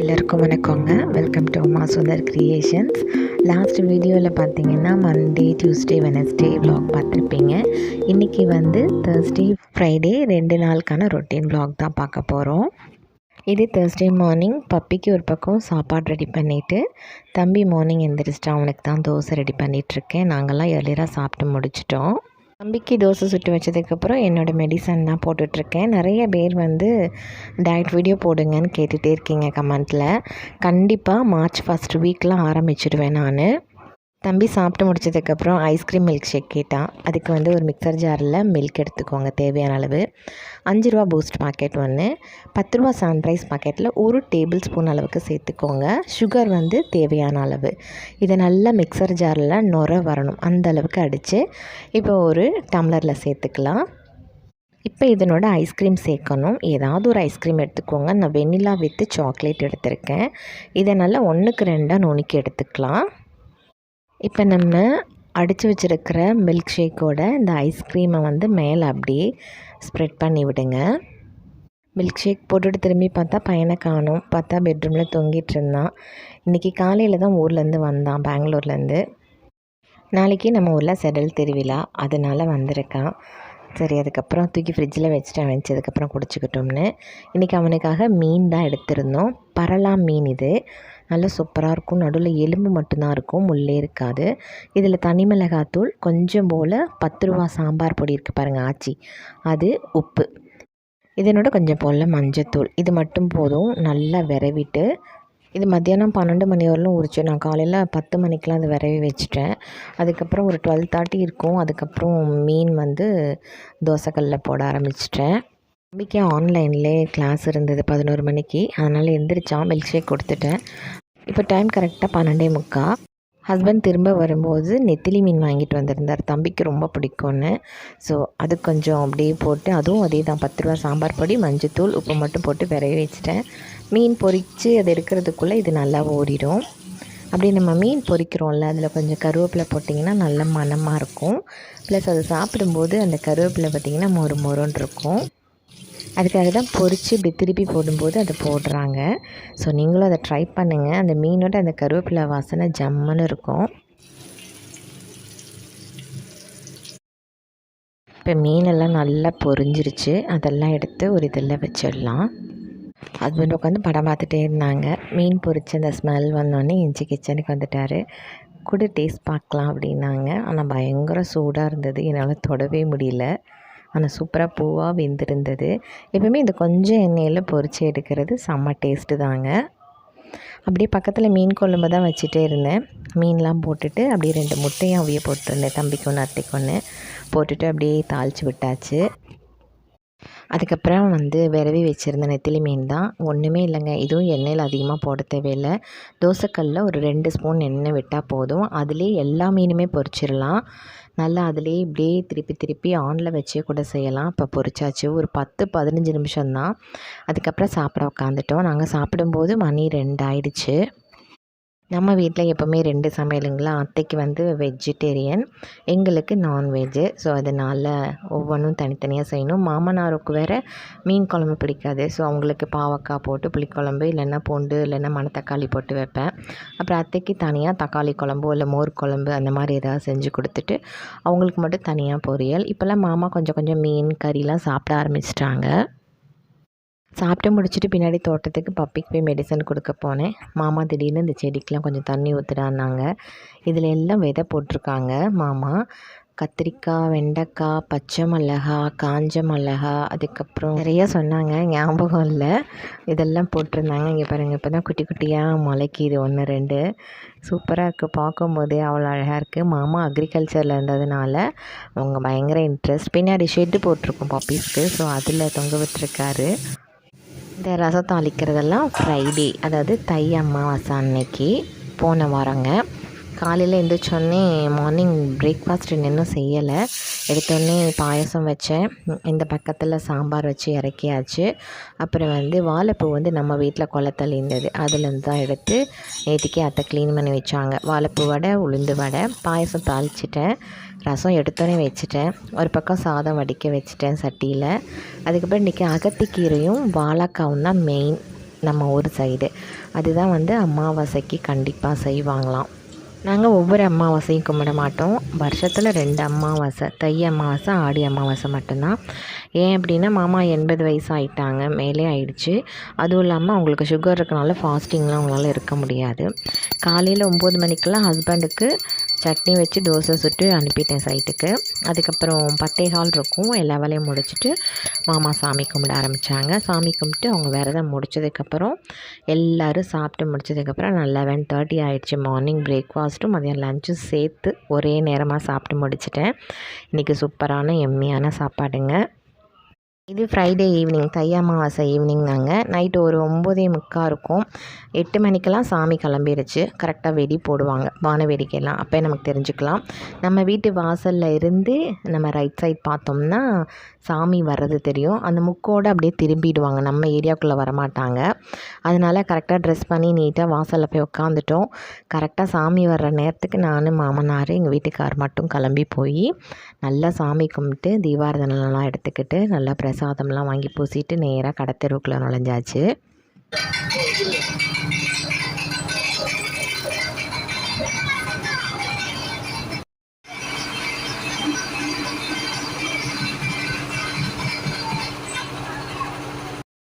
எல்லாருக்கும் வணக்கங்க. Welcome to Uma Sundar creations last வீடியோவில் பார்த்தீங்கன்னா மண்டே டியூஸ்டே வெனஸ்டே வ்ளாக் பார்த்துருப்பீங்க இன்றைக்கி வந்து தேர்ஸ்டே ஃப்ரைடே ரெண்டு நாளுக்கான ரொட்டீன் வ்ளாக் தான் பார்க்க போகிறோம் இது தேர்ஸ்டே மார்னிங் பப்பிக்கு ஒரு பக்கம் சாப்பாடு ரெடி பண்ணிவிட்டு தம்பி மார்னிங் எந்திரிச்சிட்டு அவனுக்கு தான் தோசை ரெடி பண்ணிகிட்ருக்கேன் நாங்கள்லாம் எர்லியராக சாப்பிட்டு முடிச்சிட்டோம். தம்பிக்கு தோசை சுட்டு வச்சதுக்கப்புறம் என்னோடய மெடிசன் தான் போட்டுட்ருக்கேன். நிறைய பேர் வந்து டயட் வீடியோ போடுங்கன்னு கேட்டுகிட்டே இருக்கீங்க கமெண்ட்டில் கண்டிப்பாக மார்ச் ஃபஸ்ட் வீக்கில் ஆரம்பிச்சிடுவேன் நான். தம்பி சாப்பிட்டு முடிச்சதுக்கப்புறம் ஐஸ்கிரீம் மில்க் ஷேக் கேட்டான் அதுக்கு வந்து ஒரு மிக்சர் ஜாரில் மில்க் எடுத்துக்கோங்க தேவையான அளவு. அஞ்சு ரூபா பூஸ்ட் பாக்கெட் ஒன்று பத்து ரூபா சன்ரைஸ் பாக்கெட்டில் ஒரு டேபிள் ஸ்பூன் அளவுக்கு சேர்த்துக்கோங்க. சுகர் வந்து தேவையான அளவு. இதை நல்லா மிக்சர் ஜாரில் நுர வரணும். அந்த அளவுக்கு அடித்து இப்போ ஒரு டம்ளரில் சேர்த்துக்கலாம். இப்போ இதனோட ஐஸ்கிரீம் சேர்க்கணும். ஏதாவது ஒரு ஐஸ்கிரீம் எடுத்துக்கோங்க. நான் வெண்ணிலா வித்து சாக்லேட் எடுத்திருக்கேன். இதை நல்லா ஒன்றுக்கு ரெண்டாக நுணுக்கி எடுத்துக்கலாம். இப்போ நம்ம அடித்து வச்சுருக்கிற மில்க் ஷேக்கோட இந்த ஐஸ்கிரீமை வந்து மேலே அப்படியே ஸ்ப்ரெட் பண்ணி விடுங்க. மில்க் ஷேக் போட்டுட்டு திரும்பி பார்த்தா பையனை காணும். பார்த்தா பெட்ரூமில் தொங்கிட்டு இருந்தான். இன்றைக்கி காலையில் தான் ஊர்லேருந்து வந்தான் பெங்களூர்லேருந்து. நாளைக்கு நம்ம ஊரில் செடல் திருவிழா. அதனால் வந்திருக்கான். சரி அதுக்கப்புறம் தூக்கி ஃப்ரிட்ஜில் வச்சுட்டேன் வச்சதுக்கப்புறம் குடிச்சிக்கிட்டோம்னு. இன்றைக்கி அவனுக்காக மீன் தான் எடுத்திருந்தோம். பரலா மீன் இது. நல்லா சூப்பராக இருக்கும். நடுவில் எலும்பு மட்டும்தான் இருக்கும். முள்ளே இருக்காது. இதில் தனி மிளகாத்தூள் கொஞ்சம் போல் பத்து ரூபா சாம்பார் பொடி இருக்குது பாருங்கள் ஆச்சி. அது உப்பு. இதனோட கொஞ்சம் போல் மஞ்சத்தூள். இது மட்டும் போதும். நல்லா விரவிட்டு இது மத்தியானம் பன்னெண்டு மணி வரலும் உரிச்சு நான் காலையில் பத்து மணிக்கெலாம் அது விரவி வச்சுட்டேன். அதுக்கப்புறம் ஒரு டுவெல் தேர்ட்டி இருக்கும். அதுக்கப்புறம் மீன் வந்து தோசைக்கல்லில் போட ஆரம்பிச்சிட்டேன். தம்பிக்கு ஆன்லைன்லேயே கிளாஸ் இருந்தது பதினோரு மணிக்கு. அதனால் எந்திரிச்சா மில்க் ஷேக் கொடுத்துட்டேன். இப்போ டைம் கரெக்டாக பன்னெண்டே முக்கா. ஹஸ்பண்ட் திரும்ப வரும்போது நெத்திலி மீன் வாங்கிட்டு வந்திருந்தார். தம்பிக்கு ரொம்ப பிடிக்கும்னு. ஸோ அது கொஞ்சம் அப்படியே போட்டு அதுவும் அதே தான். பத்து ரூபா சாம்பார் பொடி மஞ்சத்தூள் உப்பு மட்டும் போட்டு விரைய வச்சுட்டேன். மீன் பொறித்து அது எடுக்கிறதுக்குள்ளே இது நல்லா ஓடிடும். அப்படி நம்ம மீன் பொறிக்கிறோம்ல அதில் கொஞ்சம் கருவேப்பிலை போட்டிங்கன்னா நல்ல மணமாக இருக்கும். ப்ளஸ் அதை சாப்பிடும்போது அந்த கருவேப்பிலை பார்த்திங்கன்னா மொறு மொறுன்னு இருக்கும். அதுக்காக தான் பொரித்து இப்படி திருப்பி போடும்போது அதை போடுறாங்க. ஸோ நீங்களும் அதை ட்ரை பண்ணுங்கள் அந்த மீனோட அந்த கருவேப்பிலை வாசனை ஜம்முன்னு இருக்கும். இப்போ மீனெல்லாம் நல்லா பொரிஞ்சிருச்சு. அதெல்லாம் எடுத்து ஒரு இதில் வச்சிடலாம். ஹஸ்பண்ட் உட்காந்து படம் பார்த்துட்டே இருந்தாங்க. மீன் பொரிச்சு அந்த ஸ்மெல் வந்தோடனே இஞ்சி கிச்சனுக்கு வந்துட்டார். கூட டேஸ்ட் பார்க்கலாம் அப்படின்னாங்க. ஆனால் பயங்கர சூடாக இருந்தது. என்னால் தொடவே முடியல. ஆனால் சூப்பராக பூவாக வெந்திருந்தது. எப்பவுமே இந்த கொஞ்சம் எண்ணெயில் பொரித்து எடுக்கிறது செம்ம டேஸ்ட்டு தாங்க. அப்படியே பக்கத்தில் மீன் குழம்பு தான் வச்சுட்டே இருந்தேன். மீன்லாம் போட்டுட்டு அப்படியே ரெண்டு முட்டையும் அவிய போட்டிருந்தேன் தம்பிக்கு ஒன்று அத்தைக்கு ஒன்று போட்டுட்டு அப்படியே தாளித்து விட்டாச்சு. அதுக்கப்புறம் வந்து விரவி வச்சுருந்த நெத்திலி மீன் தான். ஒன்றுமே இல்லைங்க. இதுவும் எண்ணெயில் அதிகமாக போட தேவையில்லை. தோசைக்கல்லில் ஒரு ரெண்டு ஸ்பூன் எண்ணெய் விட்டால் போதும். அதிலே எல்லா மீனுமே பொரிச்சிடலாம். நல்லா அதிலே இப்படியே திருப்பி திருப்பி ஆனில் வச்சே கூட செய்யலாம். இப்போ பொரிச்சாச்சு. ஒரு பத்து பதினஞ்சு நிமிஷம்தான். அதுக்கப்புறம் சாப்பிட உக்காந்துட்டோம். நாங்கள் சாப்பிடும்போது மணி ரெண்டு ஆயிடுச்சு நம்ம வீட்டில் எப்போவுமே ரெண்டு சமையலுங்களா? அத்தைக்கு வந்து வெஜிடேரியன் எங்களுக்கு நான்வெஜ்ஜு. ஸோ அதனால் ஒவ்வொன்றும் தனித்தனியாக செய்யணும். மாமனாருக்கு வேறு மீன் குழம்பு பிடிக்காது. ஸோ அவங்களுக்கு பாவக்காய் போட்டு புளிக்குழம்பு இல்லைன்னா பூண்டு இல்லைன்னா மணத்தக்காளி போட்டு வைப்பேன். அப்புறம் அத்தைக்கு தனியாக தக்காளி குழம்போ இல்லை மோர் குழம்பு அந்த மாதிரி ஏதாவது செஞ்சு கொடுத்துட்டு அவங்களுக்கு மட்டும் தனியாக பொரியல். இப்போல்லாம் மாமா கொஞ்சம் கொஞ்சம் மீன் கறிலாம் சாப்பிட ஆரம்பிச்சிட்டாங்க. சாப்பிட்டு முடிச்சுட்டு பின்னாடி தோட்டத்துக்கு பப்பிக்கு போய் மெடிசன் கொடுக்க போனேன். மாமா திடீர்னு இந்த செடிக்கெலாம் கொஞ்சம் தண்ணி ஊற்றுறான்னாங்க இதில் எல்லாம் விதை போட்டிருக்காங்க மாமா. கத்திரிக்காய் வெண்டைக்காய் பச்சை மிளகா காஞ்ச மிளகா அதுக்கப்புறம் நிறைய சொன்னாங்க ஞாபகம் இல்லை. இதெல்லாம் போட்டிருந்தாங்க. இங்கே பாருங்கள் இப்போ தான் குட்டி குட்டியாக முளைக்கிது ஒன்று ரெண்டு. சூப்பராக இருக்குது பார்க்கும்போதே அவ்வளோ அழகாக இருக்குது மாமா அக்ரிகல்ச்சரில் இருந்ததுனால அவங்க பயங்கர இன்ட்ரெஸ்ட் பின்னாடி ஷெட்டு போட்டிருக்கோம் பப்பீஸ்க்கு ஸோ அதில் தொங்க விட்டுருக்காரு. இந்த ரசம் தாளிக்கிறதெல்லாம் ஃப்ரைடே அதாவது தை அமாவாசை அன்னைக்கு போன வாரங்க. காலையில் எழுந்திரிச்சோடனே மார்னிங் பிரேக்ஃபாஸ்ட் இன்னும் செய்யலை. எடுத்தோடனே பாயசம் வச்சேன். இந்த பக்கத்தில் சாம்பார் வச்சு இறக்கியாச்சு. அப்புறம் வந்து வாழைப்பூ வந்து நம்ம வீட்டில் குளத்தல் இருந்தது. அதுலேருந்து தான் எடுத்து நேற்றுக்கே அத்தை க்ளீன் பண்ணி வச்சாங்க. வாழைப்பூ வடை உளுந்து வடை பாயசம் தாளிச்சிட்டேன். ரசம் எடுத்தோடனே வச்சுட்டேன். ஒரு பக்கம் சாதம் வடிக்க வச்சுட்டேன் சட்டியில். அதுக்கப்புறம் இன்றைக்கி அகத்திக்கீரையும் வாழைக்காவும் தான் மெயின் நம்ம ஊர் சைடு அதுதான் வந்து அமாவாசைக்கு கண்டிப்பாக செய்வாங்களாம். நாங்கள் ஒவ்வொரு அமாவாசையும் கும்பிட மாட்டோம். வருஷத்தில் ரெண்டு அமாவாசை தை அமாவாசை ஆடி அமாவாசை மட்டும்தான். ஏன் அப்படின்னா மாமா எண்பது வயசு ஆகிட்டாங்க மேலே ஆயிடுச்சு. அதுவும் இல்லாமல் அவங்களுக்கு சுகர் இருக்கனால ஃபாஸ்டிங்லாம் அவங்களால இருக்க முடியாது. காலையில் ஒம்பது மணிக்கெல்லாம் ஹஸ்பண்டுக்கு சட்னி வச்சு தோசை சுட்டு அனுப்பிட்டேன் சைட்டுக்கு. அதுக்கப்புறம் பத்தே கால் இருக்கும். எல்லா வேலையும் முடிச்சுட்டு மாமா சாமி கும்பிட ஆரம்பித்தாங்க சாமி கும்பிட்டு அவங்க விரதம் முடிச்சதுக்கப்புறம் எல்லோரும் சாப்பிட்டு முடிச்சதுக்கப்புறம் நான் லெவன் தேர்ட்டி ஆகிடுச்சு மார்னிங் பிரேக்ஃபாஸ்ட்டும் மதியம் லஞ்சும் சேர்த்து ஒரே நேரமாக சாப்பிட்டு முடிச்சிட்டேன். இன்றைக்கி சூப்பரான எம்மியான சாப்பாடுங்க. இது ஃப்ரைடே ஈவினிங் தை அமாவாசை ஈவினிங் தாங்க. நைட்டு ஒரு ஒம்போதே முக்கால் இருக்கும். எட்டு மணிக்கெல்லாம் சாமி கிளம்பிருச்சு. கரெக்டாக வெடி போடுவாங்க. வான வேடிக்கையெல்லாம். அப்போ நமக்கு தெரிஞ்சுக்கலாம். நம்ம வீட்டு வாசலில் இருந்து நம்ம ரைட் சைட் பார்த்தோம்னா சாமி வர்றது தெரியும். அந்த முக்கோடு அப்படியே திரும்பிடுவாங்க. நம்ம ஏரியாவுக்குள்ளே வரமாட்டாங்க. அதனால் கரெக்டாக ட்ரெஸ் பண்ணி நீட்டாக வாசலில் போய் உட்காந்துட்டோம் கரெக்டாக சாமி வர்ற நேரத்துக்கு நான் மாமனார் எங்கள் வீட்டுக்கார் மட்டும் கிளம்பி போய் நல்லா சாமி கும்பிட்டு தீபாரதனெல்லாம் எடுத்துக்கிட்டு நல்லா பிரசாதம்லாம் வாங்கி பூசிட்டு நேராக கடத்தெருவுக்குள்ளே நுழைஞ்சாச்சு.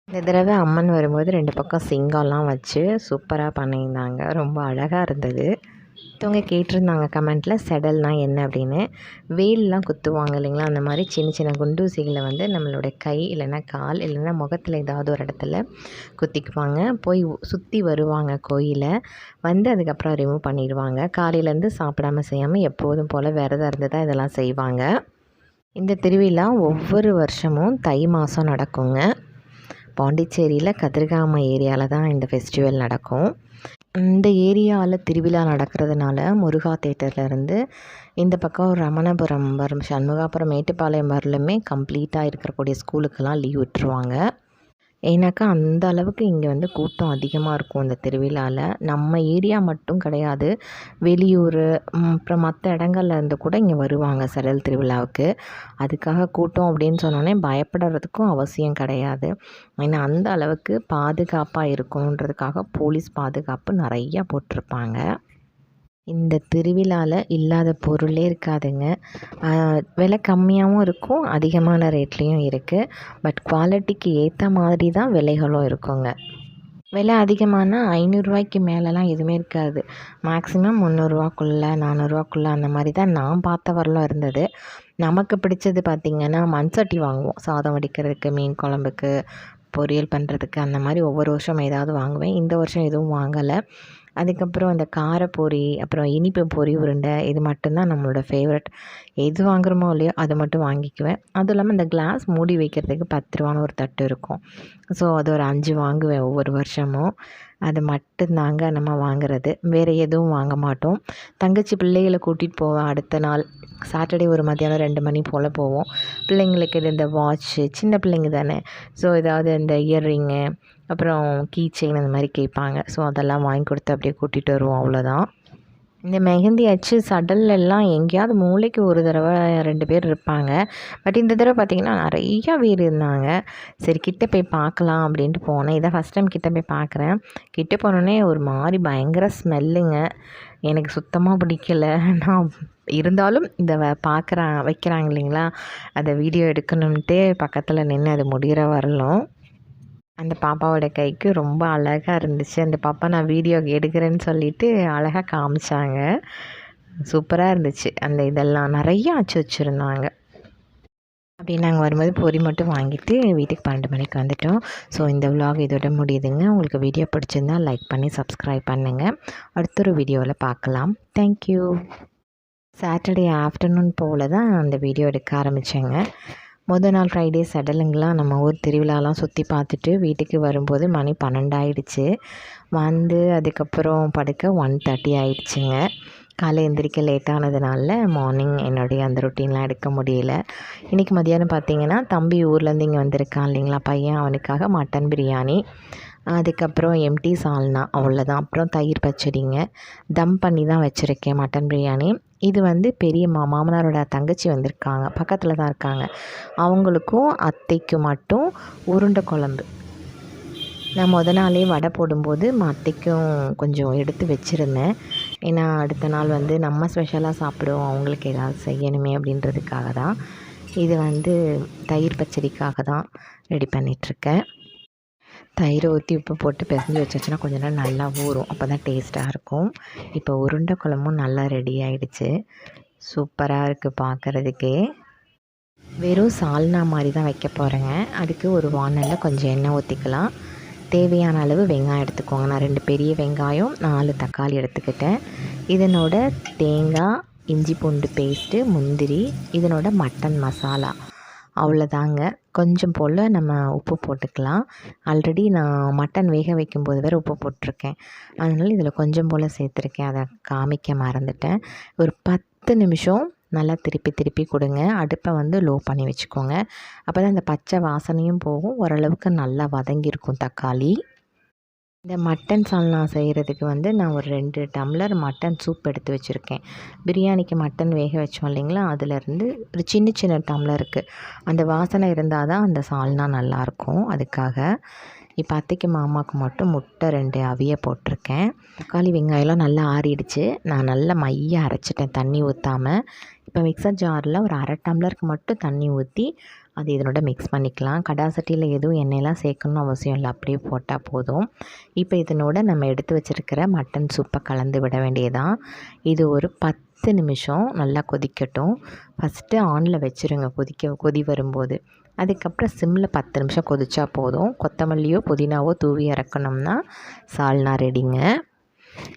இந்த தடவை அம்மன் வரும்போது ரெண்டு பக்கம் சிங்கம்லாம் வச்சு சூப்பராக பண்ணியிருந்தாங்க. ரொம்ப அழகாக இருந்தது. மற்றவங்க கேட்டிருந்தாங்க கமெண்ட்டில் செடல்னால் என்ன? அப்படின்னு. வேல்லாம் குத்துவாங்க இல்லைங்களா? அந்த மாதிரி சின்ன சின்ன குண்டூசிகளை வந்து நம்மளோட கை இல்லைன்னா கால் இல்லைன்னா முகத்தில் ஏதாவது ஒரு இடத்துல குத்திக்குவாங்க. போய் சுற்றி வருவாங்க கோயிலை. வந்து அதுக்கப்புறம் ரிமூவ் பண்ணிடுவாங்க. காலையிலேருந்து சாப்பிடாம செய்யாமல் எப்போதும் போல் விரதம் இருந்து தான் இதெல்லாம் செய்வாங்க. இந்த திருவிழா ஒவ்வொரு வருஷமும் தை மாதம் நடக்குங்க. பாண்டிச்சேரியில் கதிர்காம ஏரியாவில் தான் இந்த ஃபெஸ்டிவல் நடக்கும். இந்த ஏரியாவில் திருவிழா நடக்கிறதுனால முருகா தேட்டர்லேருந்து இந்த பக்கம் ரமணபுரம் வரும் சண்முகாபுரம் மேட்டுப்பாளையம் வரலுமே கம்ப்ளீட்டாக இருக்கக்கூடிய ஸ்கூலுக்கெல்லாம் லீவ் விட்டுருவாங்க. ஏன்னாக்கா அந்த அளவுக்கு இங்கே வந்து கூட்டம் அதிகமாக இருக்கும் இந்த திருவிழாவில் நம்ம ஏரியா மட்டும் கிடையாது. வெளியூர் அப்புறம் மற்ற இடங்கள்ல இருந்து கூட இங்கே வருவாங்க சடல் திருவிழாவுக்கு. அதுக்காக கூட்டம் அப்படின்னு சொன்னோன்னே பயப்படுறதுக்கும் அவசியம் கிடையாது. ஏன்னா அந்த அளவுக்கு பாதுகாப்பாக இருக்கணுன்றதுக்காக போலீஸ் பாதுகாப்பு நிறையா போட்டிருப்பாங்க. இந்த திருவிழாவில் இல்லாத பொருளே இருக்காதுங்க. விலை கம்மியாகவும் இருக்கும் அதிகமான ரேட்லேயும் இருக்குது பட் குவாலிட்டிக்கு ஏற்ற மாதிரி தான் விலைகளும் இருக்குங்க. விலை அதிகமானால் ஐநூறுரூவாய்க்கு மேலெலாம் எதுவுமே இருக்காது. மேக்ஸிமம் முந்நூறுரூவாக்குள்ளே நானூறுரூவாக்குள்ளே அந்த மாதிரி தான் நான் பார்த்த வரலாம் இருந்தது. நமக்கு பிடிச்சது பார்த்திங்கன்னா மண் சட்டி வாங்குவோம். சாதம் வடிக்கிறதுக்கு மீன் குழம்புக்கு பொரியல் பண்ணுறதுக்கு அந்த மாதிரி ஒவ்வொரு வருஷம் ஏதாவது வாங்குவேன். இந்த வருஷம் எதுவும் வாங்கலை. அதுக்கப்புறம் அந்த காரப்பொரி அப்புறம் இனிப்பு பொரி உருண்டை இது மட்டும்தான் நம்மளோட ஃபேவரட் எது வாங்குகிறோமோ இல்லையோ அதை மட்டும் வாங்கிக்குவேன். அதுவும் இல்லாமல் இந்த கிளாஸ் மூடி வைக்கிறதுக்கு பத்து ரூபான்னு ஒரு தட்டு இருக்கும். ஸோ அது ஒரு அஞ்சு வாங்குவேன் ஒவ்வொரு வருஷமும். அது மட்டும்தாங்க நம்ம வாங்குறது. வேறு எதுவும் வாங்க மாட்டோம். தங்கச்சி பிள்ளைகளை கூட்டிகிட்டு போவேன் அடுத்த நாள். சாட்டர்டே ஒரு மத்தியானம் ரெண்டு மணி போல் போவோம். பிள்ளைங்களுக்கு இந்த வாட்ச்சு சின்ன பிள்ளைங்க தானே. ஸோ ஏதாவது இந்த இயர்ரிங்கு அப்புறம் கீ செயின் அந்த மாதிரி கேட்பாங்க. ஸோ அதெல்லாம் வாங்கி கொடுத்து அப்படியே கூட்டிகிட்டு வருவோம் அவ்வளோதான் இந்த மெஹந்தி அச்சு எல்லாம் எங்கேயாவது மூளைக்கு ஒரு தடவை ரெண்டு பேர் இருப்பாங்க. பட் இந்த தடவை பார்த்திங்கன்னா நிறையா பேர் இருந்தாங்க. சரி கிட்டே போய் பார்க்கலாம் அப்படின்ட்டு போனேன். இதை ஃபஸ்ட் டைம் கிட்டே போய் பார்க்குறேன் கிட்டே போனோடனே ஒரு மாதிரி பயங்கர ஸ்மெல்லுங்க எனக்கு சுத்தமாக பிடிக்கல. நான் இருந்தாலும் இந்த பார்க்குறான் வைக்கிறாங்க இல்லைங்களா? அதை வீடியோ எடுக்கணும்ட்டு பக்கத்தில் நின்று அது முடிகிற வரலும். அந்த பாப்பாவோட கைக்கு ரொம்ப அழகாக இருந்துச்சு. அந்த பாப்பா நான் வீடியோ எடுக்கிறேன்னு சொல்லிவிட்டு அழகாக காமிச்சாங்க. சூப்பராக இருந்துச்சு. அந்த இதெல்லாம் நிறையா அச்சு வச்சுருந்தாங்க. அப்படி நாங்கள் வரும்போது பொறி மட்டும் வாங்கிட்டு வீட்டுக்கு பன்னெண்டு மணிக்கு வந்துட்டோம். ஸோ இந்த விலாக் இதோட முடியுதுங்க. உங்களுக்கு வீடியோ பிடிச்சிருந்தால் லைக் பண்ணி சப்ஸ்கிரைப் பண்ணுங்கள் அடுத்த ஒரு வீடியோவில் பார்க்கலாம். தேங்க்யூ சாட்டர்டே ஆஃப்டர்நூன் போல் தான் அந்த வீடியோ எடுக்க ஆரம்பித்தேங்க முத நாள் ஃப்ரைடே சடலுங்கெலாம் நம்ம ஊர் திருவிழாலாம் சுற்றி பார்த்துட்டு வீட்டுக்கு வரும்போது மணி பன்னெண்டாயிடுச்சு. வந்து அதுக்கப்புறம் படுக்க ஒன் தேர்ட்டி ஆயிடுச்சுங்க. காலை எந்திரிக்க லேட்டானதுனால மார்னிங் என்னுடைய அந்த ரொட்டீன்லாம் எடுக்க முடியல. இன்றைக்கி மதியானம் பார்த்தீங்கன்னா தம்பி ஊர்லேருந்து இங்கே வந்திருக்கான் இல்லைங்களா? பையன் அவனுக்காக மட்டன் பிரியாணி அதுக்கப்புறம் எம்டி சால்னா அவ்வளோதான் அப்புறம் தயிர் பச்சடிங்க. தம் பண்ணி தான் வச்சுருக்கேன் மட்டன் பிரியாணி இது வந்து பெரிய மா மாமனாரோட தங்கச்சி வந்திருக்காங்க. பக்கத்தில் தான் இருக்காங்க. அவங்களுக்கும் அத்தைக்கு மட்டும் உருண்டை குழம்பு. நான் முத நாளே வடை போடும்போது அத்தைக்கும் கொஞ்சம் எடுத்து வச்சுருந்தேன். ஏன்னா அடுத்த நாள் வந்து நம்ம ஸ்பெஷலாக சாப்பிடுவோம். அவங்களுக்கு ஏதாவது செய்யணுமே அப்படின்றதுக்காக தான். இது வந்து தயிர் பச்சடிக்காக தான் ரெடி பண்ணிகிட்ருக்கேன் தயிர் ஊற்றி உப்பு போட்டு பிசைஞ்சு வச்சுச்சுன்னா கொஞ்ச நேரம் நல்லா ஊறும். அப்போ தான் டேஸ்ட்டாக இருக்கும். இப்போ உருண்டை குழம்பும் நல்லா ரெடி ஆகிடுச்சு சூப்பராக இருக்குது பார்க்குறதுக்கே வெறும் சால்னா மாதிரி தான் வைக்க போகிறேங்க அதுக்கு ஒரு வானலில் கொஞ்சம் எண்ணெய் ஊற்றிக்கலாம் தேவையான அளவு வெங்காயம் எடுத்துக்கோங்க. நான் ரெண்டு பெரிய வெங்காயம் நாலு தக்காளி எடுத்துக்கிட்டேன். இதனோட தேங்காய் இஞ்சி பூண்டு பேஸ்ட்டு முந்திரி இதனோட மட்டன் மசாலா அவ்வளோதாங்க கொஞ்சம் போல் நம்ம உப்பு போட்டுக்கலாம். ஆல்ரெடி நான் மட்டன் வேக வைக்கும்போது வேறு உப்பு போட்டிருக்கேன். அதனால் இதில் கொஞ்சம் போல் சேர்த்துருக்கேன். அதை காமிக்க மறந்துட்டேன். ஒரு பத்து நிமிஷம் நல்லா திருப்பி திருப்பி கொடுங்க. அடுப்பை வந்து லோ பண்ணி வச்சுக்கோங்க. அப்போ தான் அந்த பச்சை வாசனையும் போகும். ஓரளவுக்கு நல்லா வதங்கியிருக்கும் தக்காளி. இந்த மட்டன் சால்னா செய்கிறதுக்கு வந்து நான் ஒரு ரெண்டு டம்ளர் மட்டன் சூப் எடுத்து வச்சுருக்கேன். பிரியாணிக்கு மட்டன் வேக வச்சோம் இல்லைங்களா? அதிலேருந்து ஒரு சின்ன சின்ன டம்ளருக்கு அந்த வாசனை இருந்தால் தான் அந்த சால்னா நல்லாயிருக்கும் அதுக்காக இப்போ அத்தைக்கு மாமாவுக்கு மட்டும் முட்டை ரெண்டு அவிய போட்டிருக்கேன். தக்காளி வெங்காயம்லாம் நல்லா ஆறிடுச்சு. நான் நல்லா மைய அரைச்சிட்டேன் தண்ணி ஊற்றாமல் இப்போ மிக்சர் ஜாரில் ஒரு அரை டம்ளருக்கு மட்டும் தண்ணி ஊற்றி அது இதனோட மிக்ஸ் பண்ணிக்கலாம். கடாசட்டியில் எதுவும் எண்ணெயெல்லாம் சேர்க்கணும்னு அவசியம் இல்லை. அப்படியே போட்டால் போதும். இப்போ இதனோட நம்ம எடுத்து வச்சுருக்கிற மட்டன் சூப்பை கலந்து விட வேண்டியதான் இது ஒரு பத்து நிமிஷம் நல்லா கொதிக்கட்டும். ஃபஸ்ட்டு ஆனில் வச்சுருங்க. கொதிக்க கொதி வரும்போது. அதுக்கப்புறம் சிம்மில் பத்து நிமிஷம் கொதிச்சா போதும். கொத்தமல்லியோ புதினாவோ தூவி இறக்கணும்னா சால்னா ரெடிங்க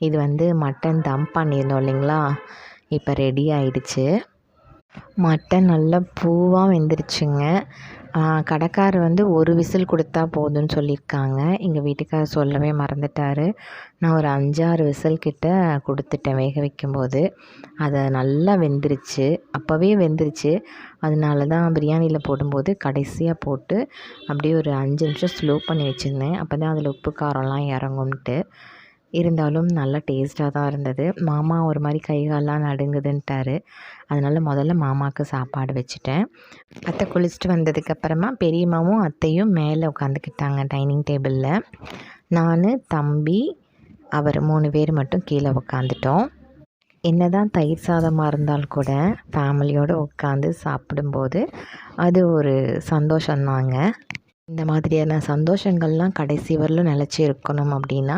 இது வந்து மட்டன் தம் பண்ணியிருந்தோம் இல்லைங்களா? இப்போ ரெடி ஆயிடுச்சு. மட்டன் நல்லா பூவாக வெந்துருச்சுங்க. கடைக்காரர் வந்து ஒரு விசில் கொடுத்தா போதும்னு சொல்லியிருக்காங்க. எங்கள் வீட்டுக்கார் சொல்லவே மறந்துட்டார். நான் ஒரு அஞ்சாறு விசில் கிட்ட கொடுத்துட்டேன் வேக வைக்கும்போது. அதை நல்லா வெந்துருச்சு. அப்போவே வெந்துருச்சு. அதனால தான் பிரியாணியில் போடும்போது கடைசியாக போட்டு அப்படியே ஒரு அஞ்சு நிமிஷம் ஸ்லோ பண்ணி வச்சுருந்தேன். அப்போ தான் அதில் உப்பு காரம்லாம் இறங்கும்ன்ட்டு. இருந்தாலும் நல்லா டேஸ்ட்டாக தான் இருந்தது. மாமா ஒரு மாதிரி கை கால்லாம் நடுங்குதுன்ட்டாரு. அதனால் முதல்ல மாமாவுக்கு சாப்பாடு வச்சுட்டேன். அத்தை குளிச்சுட்டு வந்ததுக்கப்புறமா பெரியம்மாவும் அத்தையும் மேலே உட்காந்துக்கிட்டாங்க டைனிங் டேபிளில் நான் தம்பி அவர் மூணு பேர் மட்டும் கீழே உட்காந்துட்டோம் என்ன தான் தயிர் சாதமாக இருந்தால் கூட ஃபேமிலியோடு உட்காந்து சாப்பிடும்போது அது ஒரு சந்தோஷந்தாங்க இந்த மாதிரியான சந்தோஷங்கள்லாம் கடைசி வரலும் நிலச்சி இருக்கணும் அப்படின்னா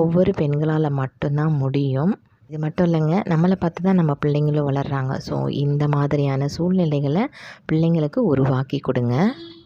ஒவ்வொரு பெண்களால் மட்டும்தான் முடியும். இது மட்டும் இல்லைங்க நம்மளை பார்த்து தான் நம்ம பிள்ளைங்களும் வளர்கிறாங்க ஸோ இந்த மாதிரியான சூழ்நிலைகளை பிள்ளைங்களுக்கு உருவாக்கி கொடுங்க.